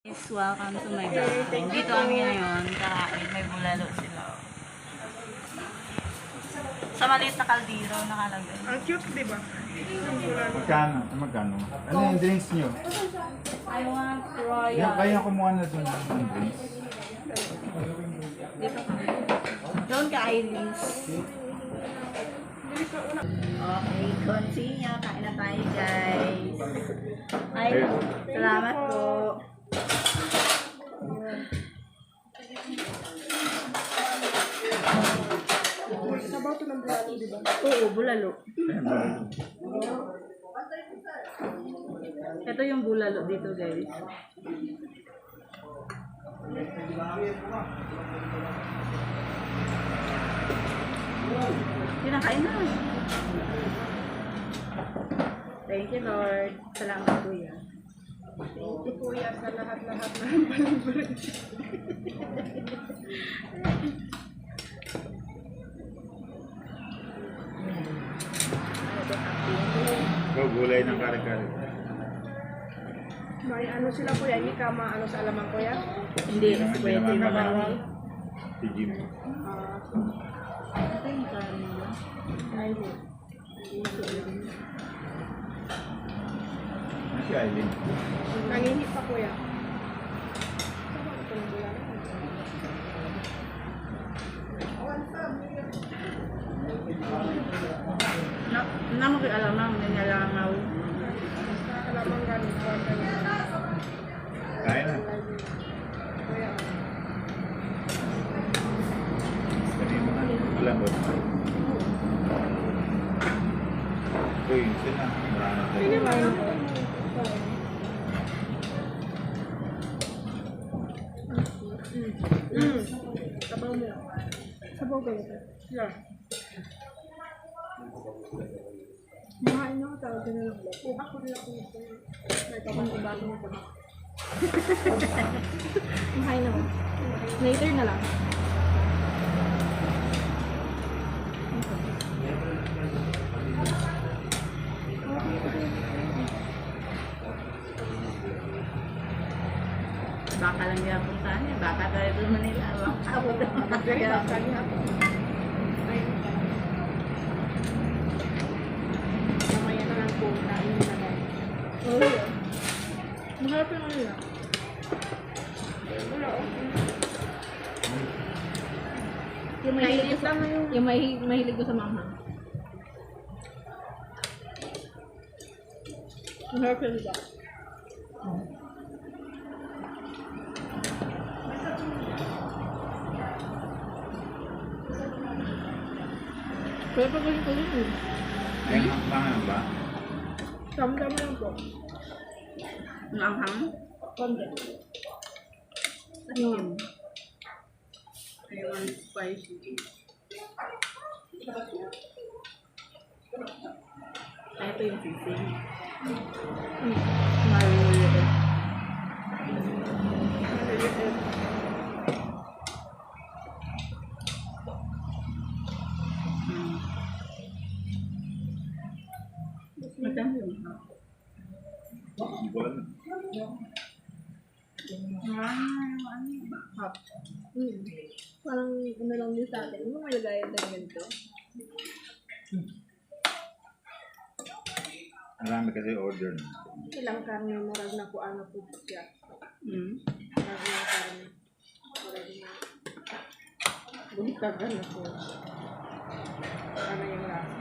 Guys, welcome to my bahay. Dito kami ngayon, kakain. May bulalo sila. Sa maliit na kaldero, nakalagay. Ang cute, di ba? Magkano? Magkano? Ano yung drinks nyo? I want Yan, royal. kaya kumuha na doon ng drinks. Dito kami. Doon ka, Iris. Okay, continue. Kain na tayo, guys. Ay, salamat po. Bulalo, di ba? Oo, bulalo. Ito yung bulalo dito, guys. Kinakain na. Thank you, Lord. Salamat, Kuya. Thank you, kuya, sa lahat-lahat na palibre. Go, gulay ng kare-kare. May ano sila, kuya, hindi ka maano sa alamang, kuya? Hindi, Hindi pwede naman na bawal. Si Jim. Ah, Ito yung kanin nila. ay, Ano si Aileen? nanginhit pa, kuya. Na, na mo kay alamang, nanyalangaw. Alamang ganun, kuya. Kain na. Mo na. Uy, sila. Marami Hindi tayo. Mm. Kayo. Yeah. Na ako talaga na lang. Oh, ako rin ako nito. May kapang ibago mo pa. Kumain na ako. Later na lang. Baka lang niya puntahan niya. Baka tayo sa Manila. Ako daw. Kaya kanya. Ay. Mamaya na lang po. Kain na lang. Oo. Mahal pa naman nila. Wala. Yung mahilig ko sa, yung mahilig, mahilig ko sa mama. Mahal pa nila. Pero pag ganito ko yun, Yan ang pangalan ba? Samdam lang po. Manghang. Konti. yung I want spicy. Ito yung sisig. Marinated. Hmm. Magkano yun? Hindi ko alam. Ah, ano ba? hmm, parang ano lang din sa atin. Yung may lagayan ng ganito. Marami kasi order. Ilang karne murag na po ano po siya. Hmm. Murag na karne. Murag na. Buhitagan na po. Ano yung lasa?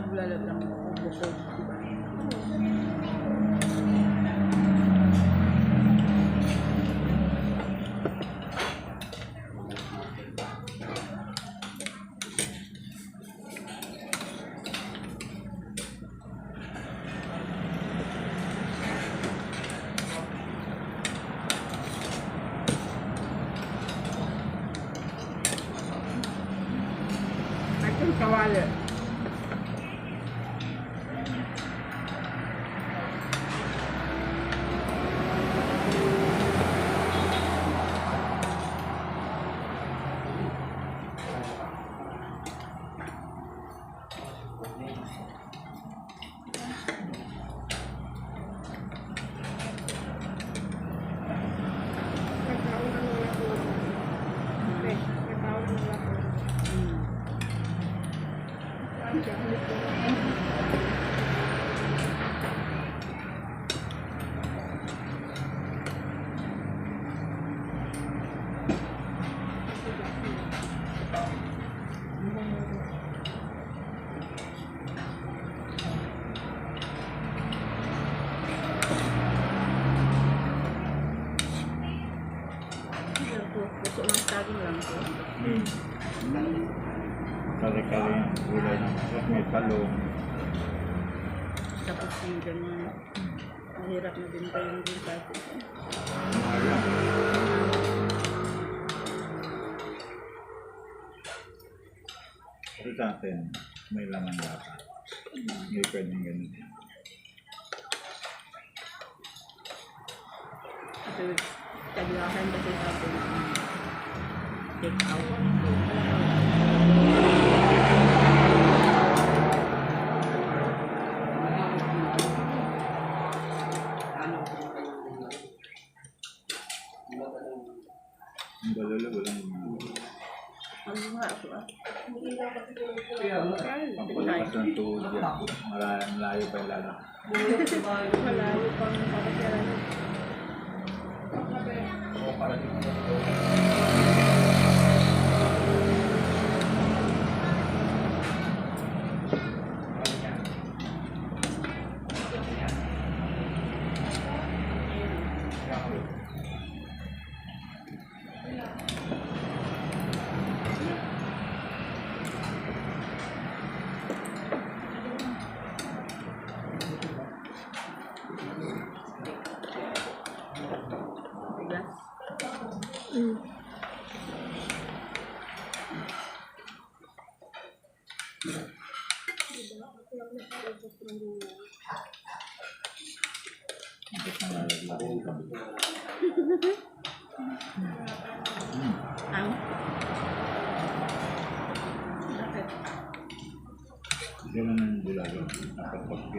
Lang ako bukod. Diba? Gusto ng saging lang ko. Hmm. Kari-kari yung gulay ng tapos may talong. Tapos yung ganyan. Mahirap na din din kasi. Mahal lang. Pero sa atin, may laman dapat. Hindi pwedeng ganun. Kasi kailangan kasi na take out. Ang balalo, walang Ano nga ako ah? pampalakas ng tuhod yan. Malayo, pa yung lalak. Malayo pang মারা যাবে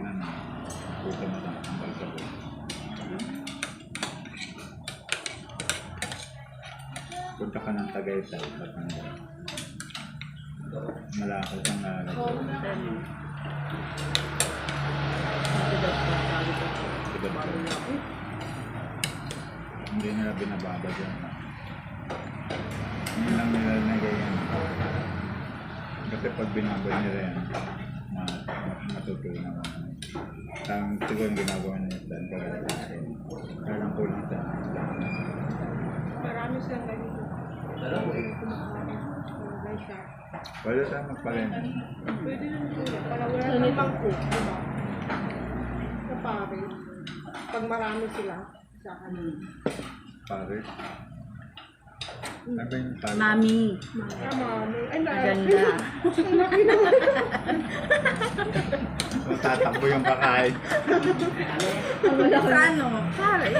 Dapat pag ginanong, buka mo lang ang balsa ko. Punta ka ng Tagaytay, Batangas. Malakas ang lalaglag. Ano? Ito daw po, sabi ko. Diba ba? Hindi nila binababa dyan. Hindi lang nila yan. Kasi pag binabad nila yan, ma matutunan mo. Tang siguro yung ginagawa dyan. Kaya lang kulang sa Marami silang ganito. Wala tayo magpalena. Pwede na nito. Para wala nang bangko. Diba? Sa pare. Pag marami sila. Sa kanin. Paris. Ano ba yung Paris? Mami. Mami. Ay, na. Maganda. Ang. Tatakbo yung kakain. Sa ano? Paris.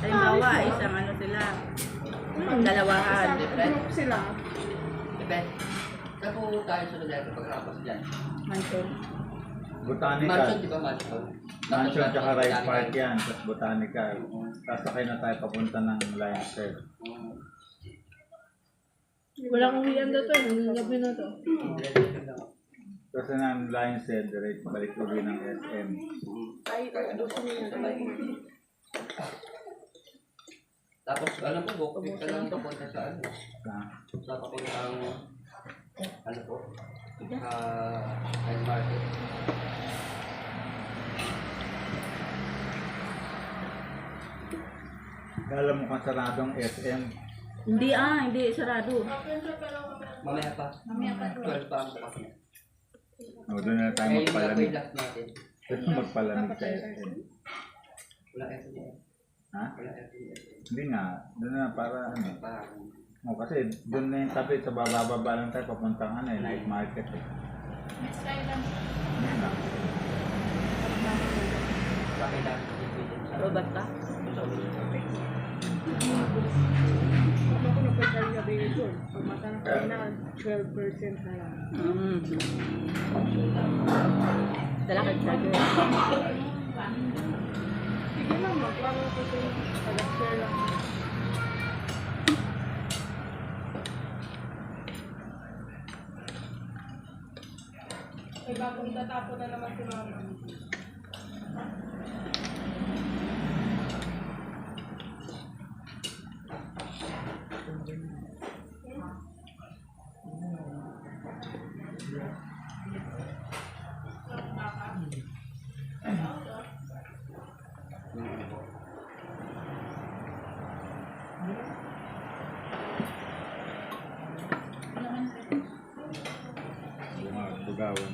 Halimbawa, isang ano sila. Dalawahan. Isang group sila. Depende. Saan po tayo sa lugar pagkatapos dyan? Mansion. Botanical. Mansion, di ba mansion? Mansion tsaka rice park yan. Tapos botanical. Sasakay na tayo papunta ng Lions Head. Walang uwian na to. Ang gabi na to. Kasi ng Lions Head, direct balik uwi ng SM. Tapos alam mo, bukod ka lang to punta sa ano. Sa, Sa papuntang ano po? Ah, night market. Kala mo kang saradong SM. Hindi ah, hindi sarado. Mamaya pa. Mamaya pa. 12 pa ang bukas niya. O, doon na tayo Ngayon na po magpalamig. yung last natin. Doon magpalamig SM. Wala FDS. Ha? Wala FDS. Hindi nga. Doon na para ano. Parang O, kasi doon na yung tabi sa bababa lang tayo papuntang ano eh, night market eh. Yun lang. bakit lang Robot ka? Ito. Pag matanong tayo na, 12% na lang. Mm. Dalakad sa akin. Sige lang, magpano ko ito. Pag-share lang. May bagong tatapon na naman si mama. Mga bugawan.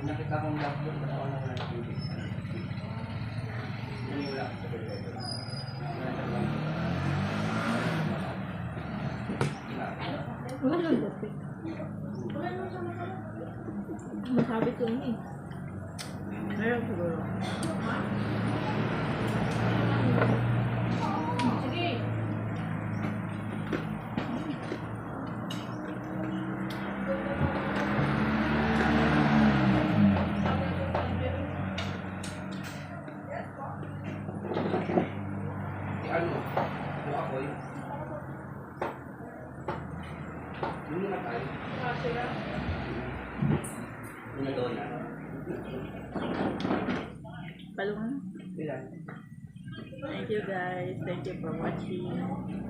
Yung nakita kong laptop, wala ko lang ng TV. Yun yung laptop. Wala nang dapit. Masabi ko yun eh. Meron siguro. Nadona. Palungan. Ilan? Thank you guys. Thank you for watching.